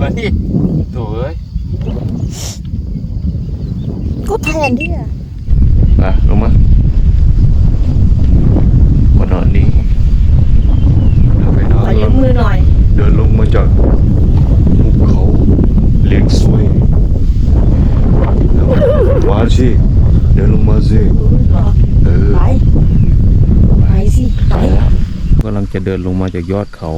มาที่โถ่เอ้ยก็แทนที่อะอะลงมาบนนอนนี้เดินไปนอนขอยืมมือหน่อย เดินลงมาจากภูเขาเลียงซวยมาสิเดินลงมาสิเออไป ไปสิ ไปกำลังจะเดินลงมาจากยอดเขา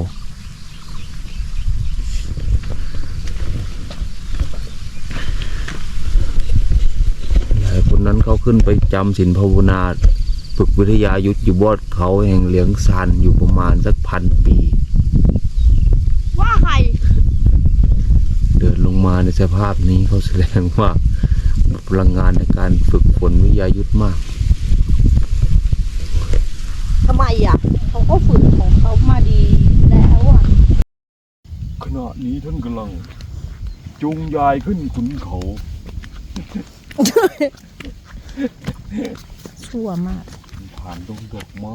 หลายคนนั้น เขาขึ้นไปจำศีลภาวนาฝึกวิทยายุทธอยู่บอดเขาแห่งเหลียงซานอยู่ประมาณสักพันปี ว่าใคร เดินลงมาในสภาพนี้เขาแสดงว่ามีพลังงานในการฝึกฝนวิทยายุทธมากทำไมอะ เขาก็ฝึกของเขามาดีแล้วอะ ขณะนี้ท่านกำลัง จูงยายขึ้นขุนเขา ชั่วมาก ผ่านดงดอกไม้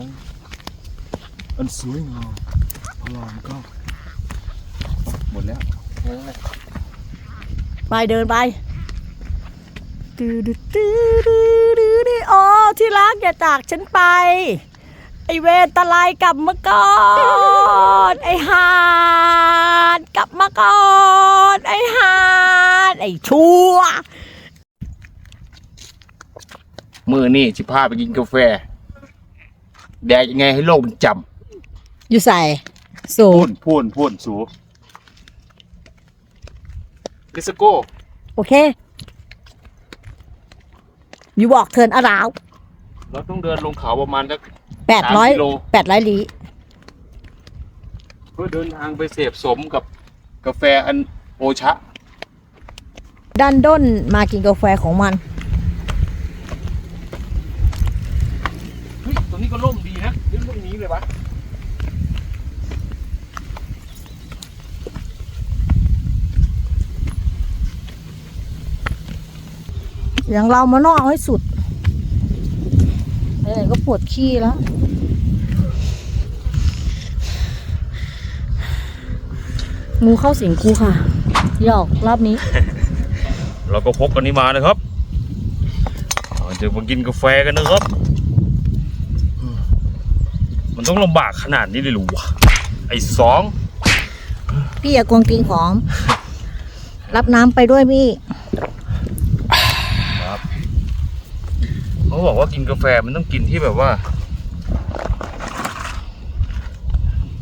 อันสวยงามพระรามเก้าหมดแล้วไปเดินไปตื้อดื้อตื้อดื้อดื้อดื้ออ๋อที่รักอย่าจากฉันไป ไอเวรตะไลกลับมาก่อน ไอหานกลับมาก่อน ไอหานไอชั่ว มือนี่สิพาไปกินกาแฟ แดกยังไงให้โลกมันจอยู่ใส่สูำพูนพูนพูนสูลิสโก้โอเค อยู่บอกเทิร์นอาราวเราต้องเดินลงเขาประมาณสัก แปดร้อยสามกิโล แปดร้อยลีเพื่อเดินทางไปเสพสมกับกาแฟอันโอชะ ดันด้นมากินกาแฟของมัน เฮ้ยตรง นี้ก็ร่มดีนะเรื่องตรงนี้เลยวะอย่างเรามานอกให้สุดไหนๆก็ปวดขี้แล้วงูเข้าสิงกูค่ะ หยอกรอบนี้ เราก็พกกันนี้มานะครับเราจะมากินกาแฟกันนะครับมัน ต้องลำบากขนาดนี้เลยเหรือวะไอ้สองพี่อย่ากวงติงหอมรับน้ำไปด้วยพี่เขาบอกว่ากินกาแฟมันต้องกินที่แบบว่า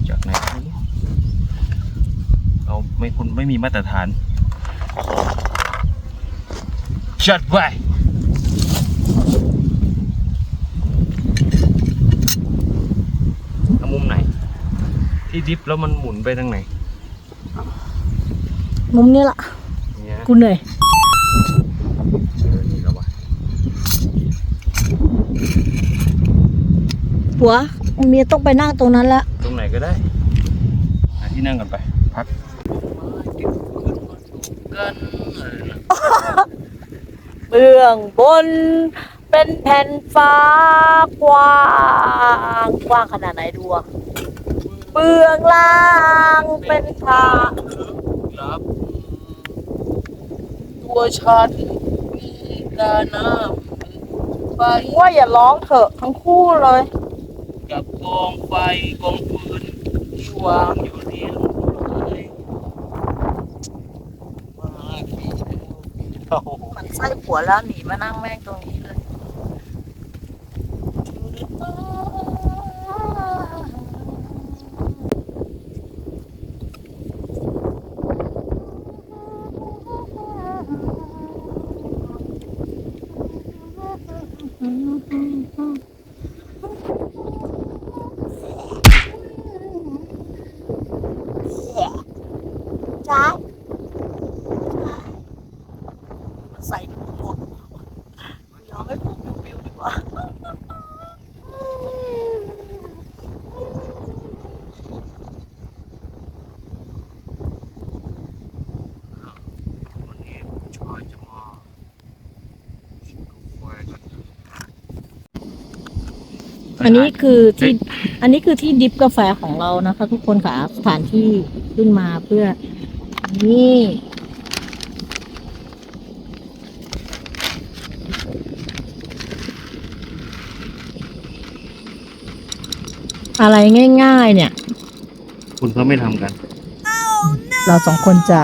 จากไหนไม่รู้เราไม่คุณไม่มีมาตรฐานจัดไปเอามุมไหน ที่ ดิฟแล้วมันหมุนไปทางไหนมุมนี้ละเนี่ยกูเหนื่อยเออนี่แล้ววะผัวเมียต้องไปนั่งตรงนั้นละตรงไหนก็ได้หาที่นั่งกันไป พักกันอะไรนะเบื้องบน เป็นแผ่นฟ้ากว้างกว้างขนาดไหนดูอะ เบื้องล่างเป็นผาครับ ตัวฉันมีกาน้ำไฟว่าอย่าร้องเถอะทั้งคู่เลย กับกองไฟกองฟืนที่วางอยู่ที่เลยมาพี่เอามันไส้ผัวแล้วหนีมานั่งแม่งตรงนี้เลย จ้าใส่หมวกยอมให้ผมปิวๆดีกว่า วันนี้ผู้ชายจะมากินกาแฟกัน อันนี้คือที่อันนี้คือที่ดิฟกาแฟของเรานะคะ ทุกคนค่ะสถานที่ขึ้นมาเพื่อนี่อะไรง่าย ๆ เนี่ย คุณเขาไม่ทำกัน เราสองคนจะ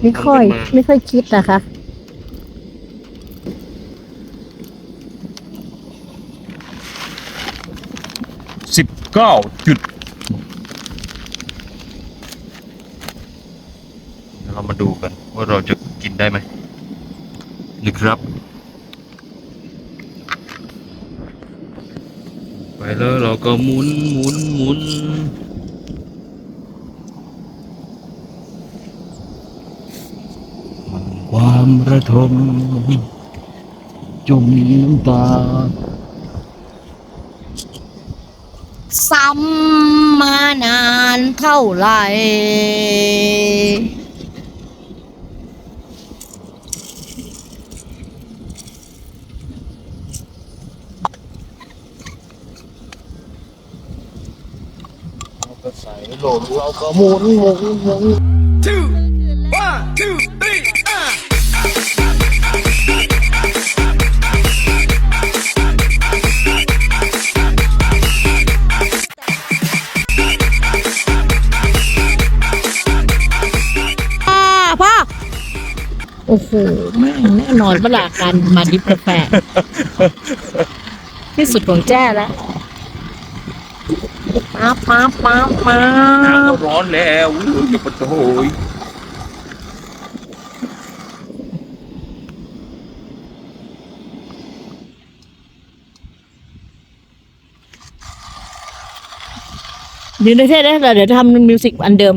ไม่ค่อยทำเป็นมาไม่ค่อยคิดนะคะ สิบ เก้าจุดเรามาดูกันว่าเราจะกินได้ไหมนี่ครับ ไปแล้วเราก็หมุนหมุนหมุนมันความระทมจมน้ำตา ซ้ำมานานเท่าไหร่ใส่โหลดเราก็หมุนหมุนหมุนพ่อ อ้โหแม่งแน่นอนเวลาการมาดิบกาแฟที่สุดของแจ้แล้วป๊าบป๊าบป๊าบป๊าน้ำบก็ร้อนแล้วจะปะโถยเดี๋ยวเท่ได้เดี๋ยวทำมิวสิกอันเดิม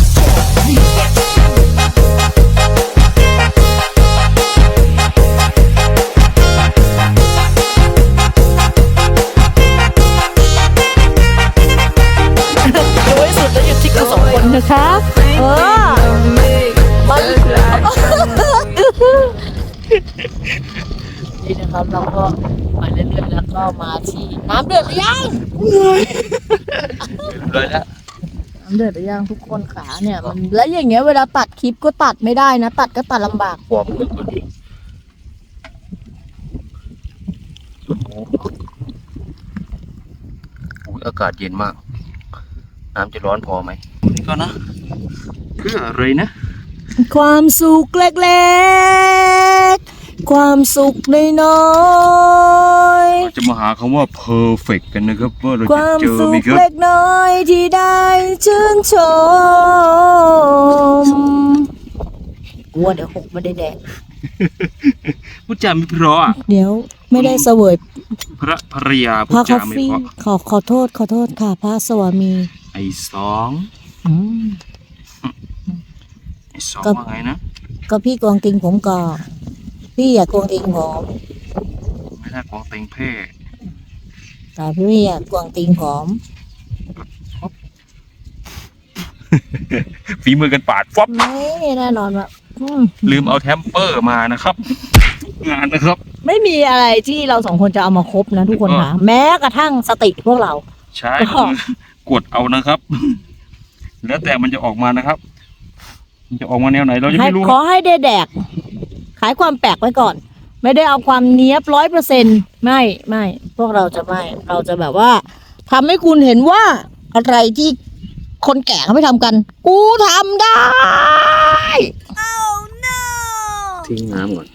นี่นะครับเราก็ไปเรื่อยๆแล้วก็มาที่น้ำเดือดหรือยังเลยแล้วน้ำเดือดหรือยังทุกคนขาเนี่ยมันแล้วอย่างเงี้ยเวลาตัดคลิปก็ตัดไม่ได้นะ ตัดก็ตัดลำบากความลึกก็ดีอุ๊ยอากาศเย็นมาก น้ำจะร้อนพอไหมก็นะเพื่ออะไรนะ ความสุขเล็กๆ ความสุขน้อยเราจะมาหาคำว่า perfect กันนะครับว่าเราๆคจะวามเจอสุไหมขครับ เล็กน้อยที่ได้ชื่นชมกลัวเดี๋ยวหกไม่ได้แดกพูดจาไม่เพราะอะเดี๋ยวไม่ได้เสวยพระภรรยาพูพดระคอจาฟไม่ฟี่เพราะขอขอโทษขอโทษค่ะพระสวามีไอ้สองอืมไอ้สองก็ ว่าไงนะก็พี่กวางติงผมก่อน พี่อย่ากวางติงผมไม่น่ากองเต็งเพ่แต่พี่อย่ากวางติงผมฝีมือกันปาดฟอบไม่แน่นอนว่าอืมลืมเอาแทมเปอร์มานะครับ งานนะครับ ไม่มีอะไรที่เราสองคนจะเอามาครบนะทุกคนค่ะแม้กระทั่งสติพวกเรา ใช้ก็มือกดเอานะครับ แล้วแต่มันจะออกมานะครับ มันจะออกมาแนวไหนเราจะให้ไม่รู้ขอให้ได้แดก ขายความแปลกไว้ก่อน ไม่ได้เอาความเนี้ยบร้อยเปอร์เซ็นไม่ไม่พวกเราจะไม่เราจะแบบว่าทำให้คุณเห็นว่าอะไรที่คนแก่เขาไม่ทำกัน กูทำได้ทิ้งน้ำก่อน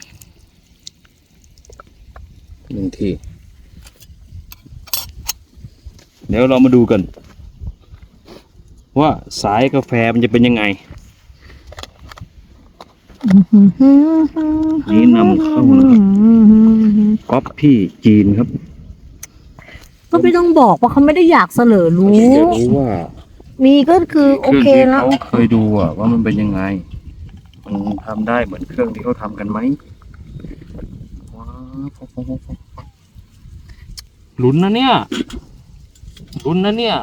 หนึ่งทีเดี๋ยวเรามาดูกัน ว่าสายกาแฟมันจะเป็นยังไง นี่นำเข้านะครับก๊อปพี่จีนครับ ก็ไม่ต้องบอกว่าเขาไม่ได้อยากเสลอรู้ จะรู้ว่ามีก็คือโอเครื่องเคที่แล้ว เขาเคยดูอะว่ามันเป็นยังไง มันทำได้เหมือนเครื่องที่เขาทำกันไหมว้าวลุ้นนะเนี่ยลุ้นนะเนี่ย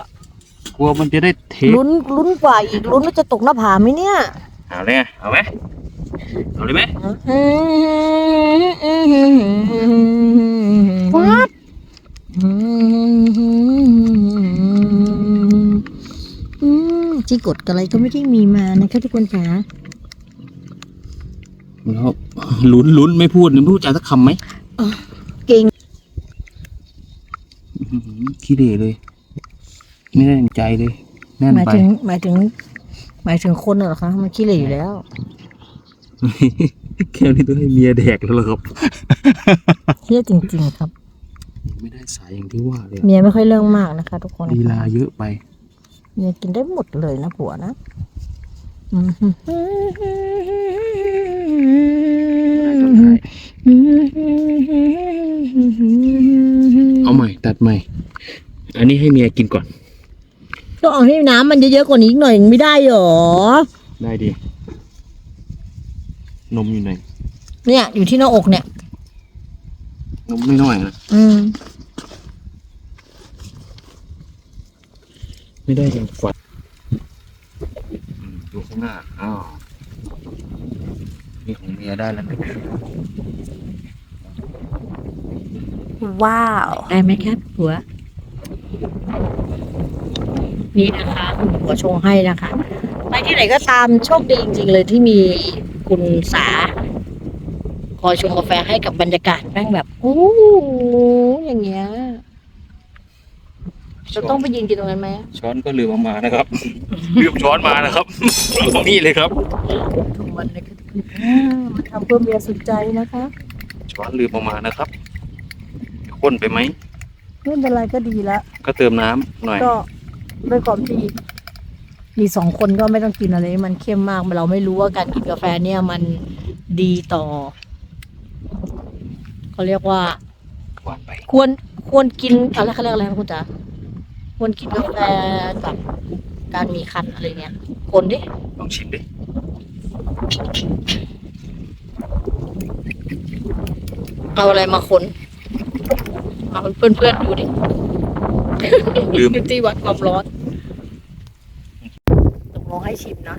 กลัวมันจะได้เทปลุ้นลุ้นกว่าอีกลุ้นว่าจะตกหน้าผาไหมเนี่ย เอาเลยไงเอาไหม เอาเลยไหมวัดจีกดอะไรก็ไม่ได้มีมานะคะทุกคนค่ะแล้วลุ้นลุ้นไม่พูดไม่พูดจาสักคำไหมเก่งอื้อหือขี้เหร่เลย ไม่ได้ดั่งใจเลยแน่นหมายไปถึงหมายถึงหมายถึงคนเหรอคะมันขี้เหร่อยู่แล้ว แค่นี้ต้องให้เมียแดกแล้วเหรอครับ เฮี้ยจริง ๆ ครับ ไม่ได้สายอย่างที่ว่าเลยอะเมียไม่ค่อยเรื่องมากนะคะ ทุกคนลีลาเยอะไป เมียกินได้หมดเลยนะผัวนะอืมเอาใหม่ ตัดใหม่ อันนี้ให้เมียกินก่อนก็เอาให้น้ำมันเยอะๆกว่านี้อีกหน่อยไม่ได้หรอ ได้ดี นมอยู่ไหน เนี่ย อยู่ที่หน้าอกเนี่ย นมไม่น้อยนะอืม ไม่ได้ยังฝันอืมดูข้างหน้า อ้าวนี่ของเมียได้แล้วนะว้าว ได้ไหมครับผัว นี่นะคะ คุณผัวชงให้นะคะ ไปที่ไหนก็ตามโชคดีจริงๆเลยที่มี คุณสา คอยชงกาแฟให้กับบรรยากาศแม่งแบบโอ้โหอย่างเงี้ยจะต้องไปยืนกินตรงนั้นไหมช้อนก็ลืมเอามานะครับ ลืมช้อนมานะครับ นี่เลยครับทุกวันเลยค่ะมาทำเพื่อเมียสุดใจนะคะ ช้อนลืมเอามานะครับข้นไปไหมไม่เป็นไรก็ดีแล้วก็เติมน้ำหน่อย ก็ด้วยความที่ มีสองคนก็ไม่ต้องกินอะไรที่มันเข้มมากเราไม่รู้ว่าการกินกาแฟเนี่ยมันดีต่อเขาเรียกว่าหวานไปควรควรกินอะไรเขาเรียกอะไรนะคุณจ๋าควรกินกาแฟกับการมีคันอะไรเงี้ยคนดิลองชิมดิเอาอะไรมาคนเอาเพื่อนเพื่อนๆดูดิลืมที่วัดความร้อนตกลง ให้ชิมนะ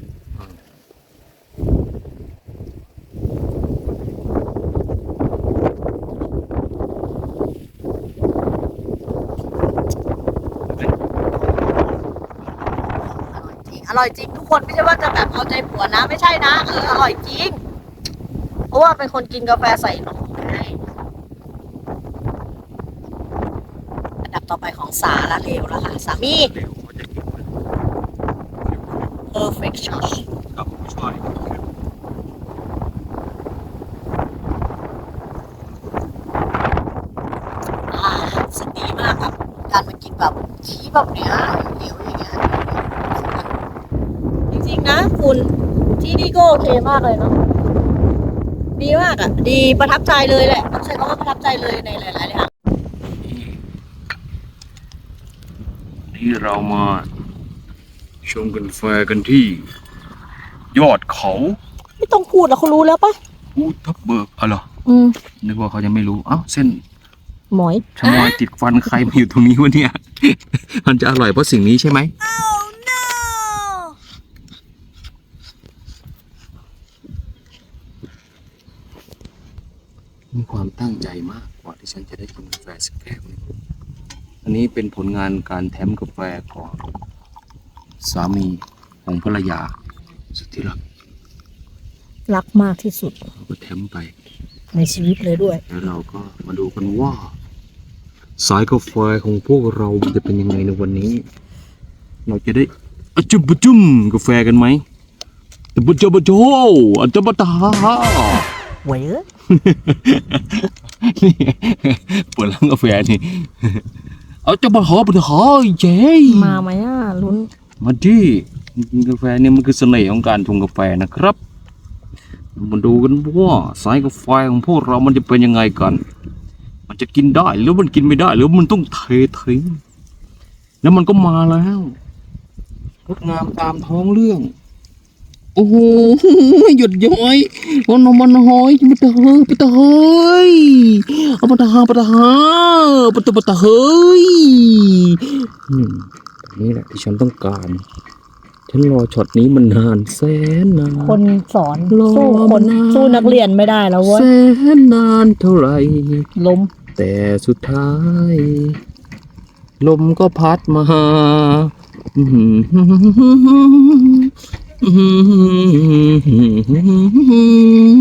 อร่อยจริงทุกคนไม่ใช่ว่าจะแบบเอาใจผัวนะ ไม่ใช่นะเอออร่อยจริง เพราะว่าเป็นคนกินกาแฟใส่นมอันดับต่อไปของสาละเลวแล้วค่ะ สามี perfect shot ครับช่วยอ่าสดดีมากครับ การมากินแบบชี้แบบเนี้ยเหนียวอย่างเงี้ยจริงๆนะคุณที่นี่ก็โอเคมากเลยเนาะดีมากอะ ดีประทับใจเลยแหละต้องใช้คำว่าประทับใจเลยในหลายๆอย่างนี่เรามา ชมกันแฟกันที่ ยอดเขาไม่ต้องพูดแล้วเขารู้แล้วปะภูทับเบิกอ๋อเหรออืมนึกว่าเขายังไม่รู้เอ้าเส้นหมอยชะมอยติดฟันใครมาอยู่ตรงนี้วะเนี่ย มันจะอร่อยเพราะสิ่งนี้ใช่ไหม มีความตั้งใจมากกว่าที่ฉันจะได้กินกาแฟสักแก้วหนึงอันนี้เป็นผลงานการแถมกาแฟของ สามีของภรรยา สุดที่รักรักมากที่สุดเราก็แถมไป ในชีวิตเลยด้วย แล้วเราก็มาดูกันว่า สายกาแฟของพวกเราจะเป็นยังไงในวันนี้ เราจะได้อะจุบปะจุ่มกาแฟกันไหมตะบุจบะโจอะตะบะตาเว้ยนี่เปิดร้านกาแฟนี่เอาจะมาหอบะหอเจ๊มาไหมอะลุ้น มาดิกินกาแฟเนี่ยมันคือเสน่ห์ของการชงกาแฟนะครับมาดูกันว่าสายกาแฟของพวกเรามันจะเป็นยังไงกัน มันจะกินได้หรือมันกินไม่ได้ หรือมันต้องเททิ้งแล้วมันก็มาแล้วงดงามตามท้องเรื่อง โอ้โหหยุดย้อยวันนมันหอยปะตะเฮยปะตะเฮยเอาปะตะหาปะตะหาปะตะปะตะเฮย อืมฉันต้องการ ฉันรอช็อตนี้มันนานแสนนาน คนสอนรอสู้คนมานาน สู้นักเรียนไม่ได้แล้วเว้ยแสนนานเท่าไหร่ ล้มแต่สุดท้าย ลมก็พัดมาอื้อหืออาบะโชซ่อน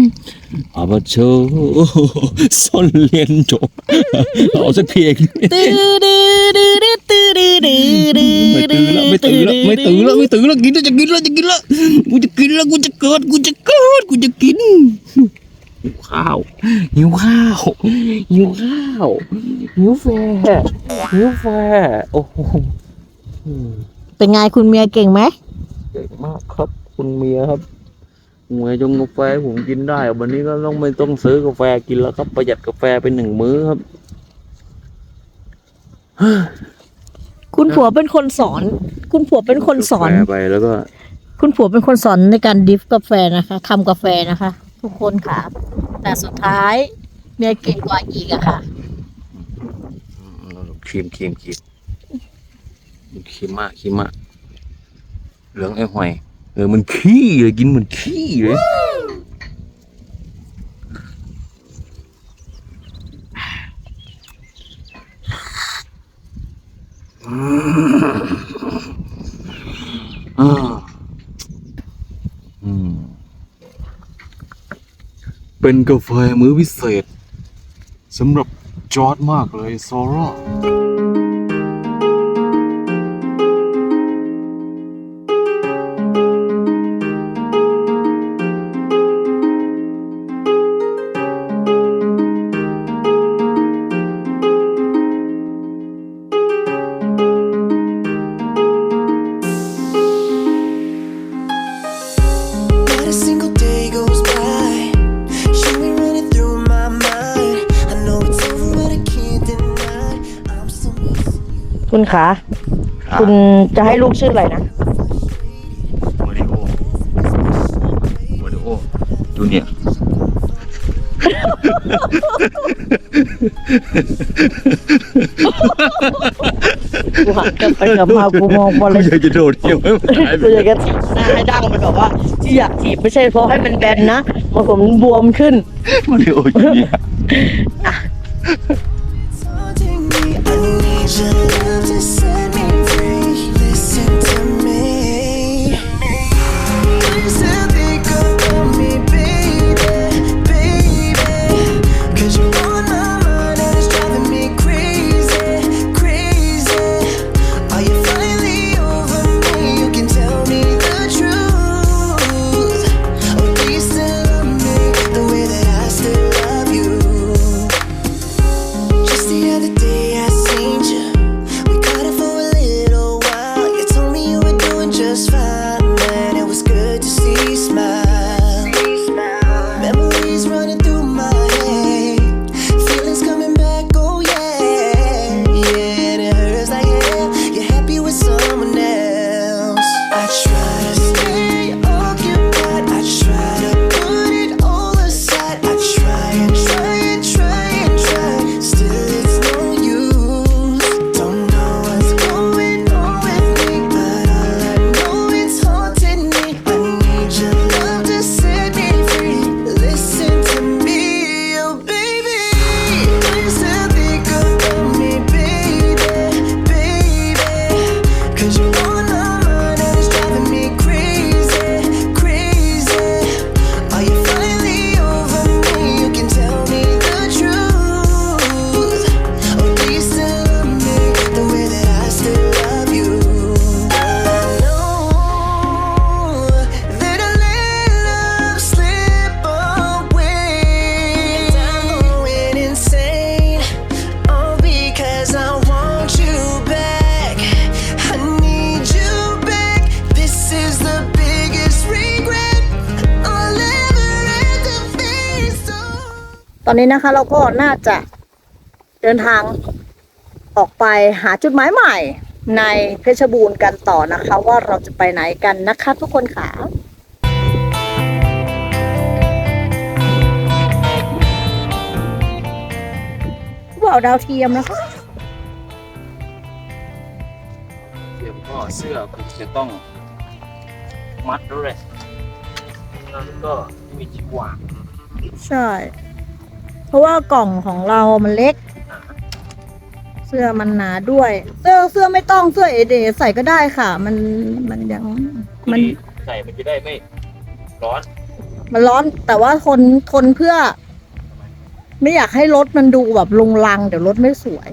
เรีย นจบเอาสักเพลงตื้อดื้อดื้อดื้อตื้อดื้อดื้อดื้อไม่ตื่นแล้วไม่ตื่นแล้วไม่ตื่นแล้วไม่ตื่นแล้วกินแล้วจะกินแล้วจะกินแล้วกูจะกินแล้วกูจะเกิดกูจะเกิดกูจะกินหิวข้าวหิวข้าวหิวข้าวหิวแฟหิวแฟโอ้โหเป็นไงคุณเมียเก่งไหมเก่งมากครับ คุณเมียครับ หวยจงกาแฟผมกินได้ วันนี้ก็ต้องไม่ต้องซื้อกาแฟกินแล้วครับ ประหยัดกาแฟไปหนึ่งมื้อครับ คุณผัวเป็นคนสอน คุณผัวเป็นคนสอน กาแฟไปแล้วก็ คุณผัวเป็นคนสอนในการดริฟกาแฟนะคะทำกาแฟนะคะ ทุกคนค่ะ แต่สุดท้ายเมียเก่งกว่าอีกอะค่ะ ครีมครีมครีมครีมมากครีมมากเหลืองไอ้หอย เออมันขี้เลยกินเหมือนขี้เลยอ่าอืมเป็นกาแฟมื้อพิเศษสำหรับจอร์ดมากเลยโซล่า missing you. คุณคะคุณจะให้ลูกชื่ออะไรนะมาริโอมาริโอจูเนียร์กูหันกลับไปกลับมากูมองบอลเลยอยากจะโดดเที่ยวให้มันหายไปกูอยากจะถีบหน้าให้ดังมันแบบว่า ที่อยากถีบไม่ใช่เพราะให้มันแบนนะมันผมบวมขึ้นมาริโอจูเนียร์ ตอนนี้นะคะ เราก็น่าจะเดินทางออกไปหาจุดหมายใหม่ในเพชรบูรณ์กันต่อนะคะ ว่าเราจะไปไหนกันนะคะ ทุกคนค่ะว่าวดาวเทียมนะคะดี๋ยวก็เสื้อคงจะต้องมัดด้วยแล้วก็มีชีวาใช่เพ ราะว่ากล่องของเรามันเล็ก เสื้อมันหนาด้วย เสื้อเสื้อไม่ต้องเสื้อเอเดใส่ก็ได้ค่ะ มันมันยังมันใส่มันจะได้ไม่ร้อน มันร้อนแต่ว่าทนทนเพื่อ ไม่อยากให้รถมันดูแบบลงลัง เดี๋ยวรถไม่สวย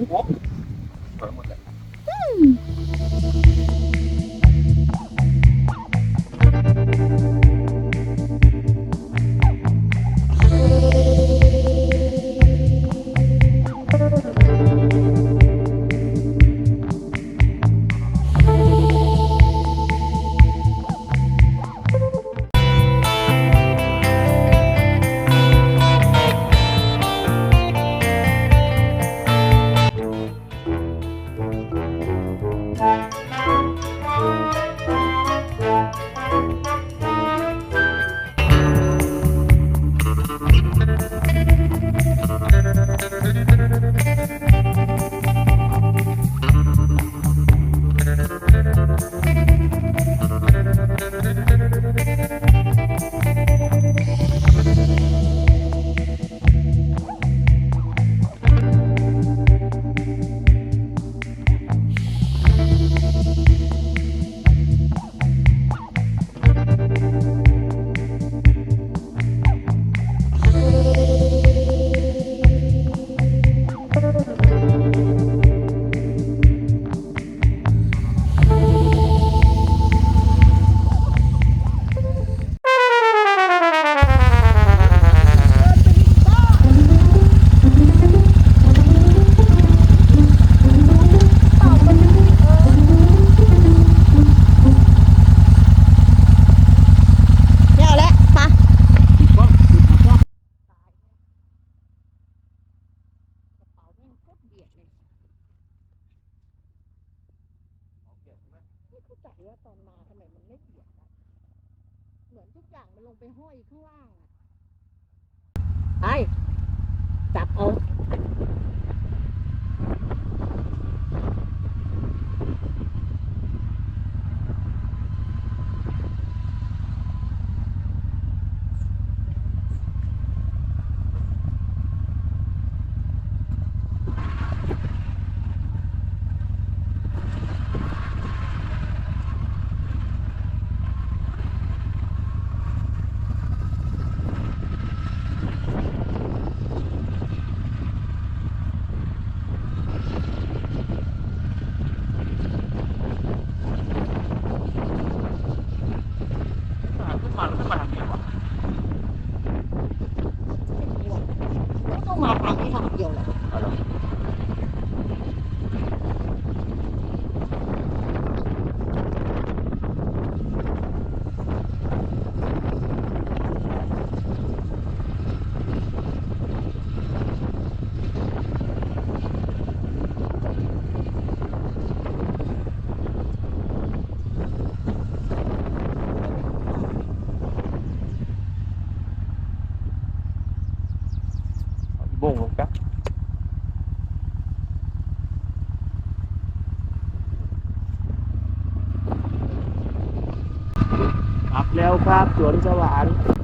แล้วครับสวนสวรรค์วัน